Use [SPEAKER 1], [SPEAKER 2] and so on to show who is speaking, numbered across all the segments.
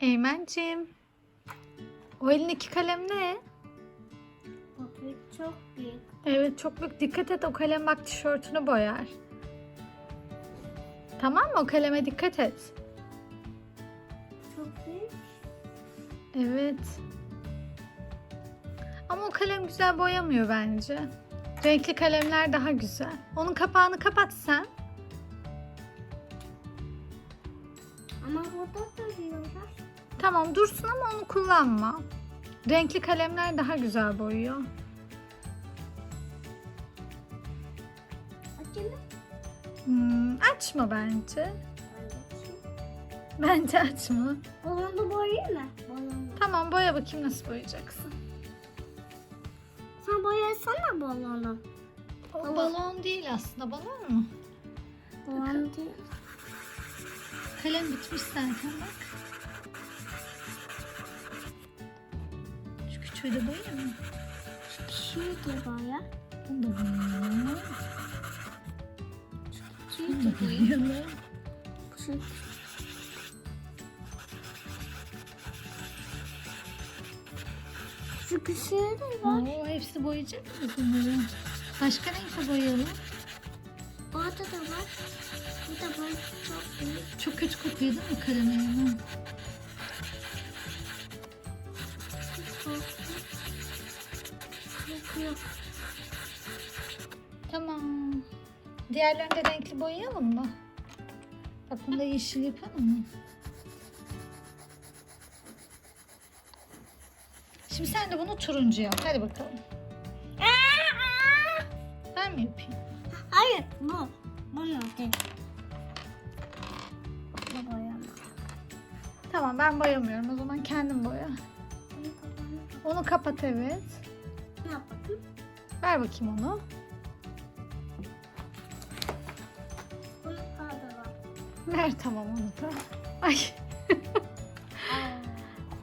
[SPEAKER 1] Eymen'cim. O elindeki kalem ne?
[SPEAKER 2] Bakın çok büyük.
[SPEAKER 1] Evet çok büyük. Dikkat et o kalem bak tişörtünü boyar. Tamam mı? O kaleme dikkat et.
[SPEAKER 2] Çok büyük.
[SPEAKER 1] Evet. Ama o kalem güzel boyamıyor bence. Renkli kalemler daha güzel. Onun kapağını kapat sen.
[SPEAKER 2] Ama burada duruyorlar.
[SPEAKER 1] Tamam dursun ama onu kullanma. Renkli kalemler daha güzel boyuyor. Hmm, açma bence. Bence açma.
[SPEAKER 2] Balonu boyayayım mı? Balonu.
[SPEAKER 1] Tamam boya bakayım nasıl boyayacaksın.
[SPEAKER 2] Sen boyasana balonu.
[SPEAKER 1] O balon değil aslında balon mu?
[SPEAKER 2] Balon değil.
[SPEAKER 1] Kalem bitmiş zaten bak. Boyayalım. Bunu
[SPEAKER 2] Şimdi
[SPEAKER 1] da boyayalım.
[SPEAKER 2] Şu Şu küçüğü de var.
[SPEAKER 1] Oo, hepsi boyayacak mıyız bunları? Başka renkle boyayalım.
[SPEAKER 2] Orada da var. Bu da var. Çok büyük.
[SPEAKER 1] Çok kötü kokuyor değil mi kalem
[SPEAKER 2] Kokuyor.
[SPEAKER 1] Tamam. Diğerlerini de renkli boyayalım mı? Bak bunu da yeşil yapalım mı? Şimdi sen de bunu turuncu yap. Hadi bakalım. Ben mi yapayım?
[SPEAKER 2] Hayır bu. Bunu değil. Bu boyama.
[SPEAKER 1] Tamam ben boyamıyorum. O zaman kendim boya. Onu kapat evet.
[SPEAKER 2] Ne yapalım?
[SPEAKER 1] Ver bakayım onu. Ver tamam onu da. Ay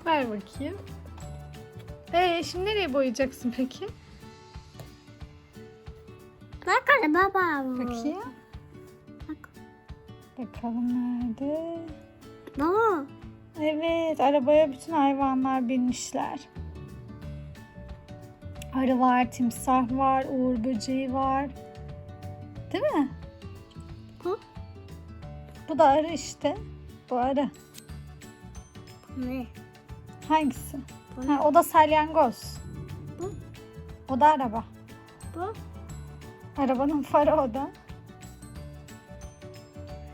[SPEAKER 1] ver bakayım. Ee şimdi nereye boyayacaksın peki?
[SPEAKER 2] Bak hadi baba.
[SPEAKER 1] Bakayım.
[SPEAKER 2] Bak.
[SPEAKER 1] Bakalım nerede?
[SPEAKER 2] Baba.
[SPEAKER 1] Evet, arabaya bütün hayvanlar binmişler. Arı var, timsah var, uğur böceği var. Değil mi?
[SPEAKER 2] Bu?
[SPEAKER 1] Bu da arı işte. Bu arı.
[SPEAKER 2] Ne?
[SPEAKER 1] Hangisi?
[SPEAKER 2] Bu.
[SPEAKER 1] Ha, o da salyangoz.
[SPEAKER 2] Bu.
[SPEAKER 1] O da araba.
[SPEAKER 2] Bu.
[SPEAKER 1] Arabanın farı o da.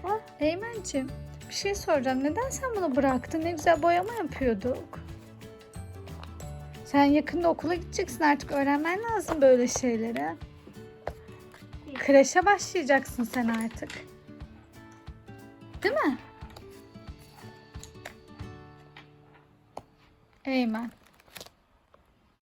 [SPEAKER 2] Bu.
[SPEAKER 1] Eymen'ciğim bir şey soracağım. Neden sen bunu bıraktın? Ne güzel boyama yapıyorduk. Sen yakında okula gideceksin artık. Öğrenmen lazım böyle şeyleri. Kreşe başlayacaksın sen artık. Değil mi? Eymen.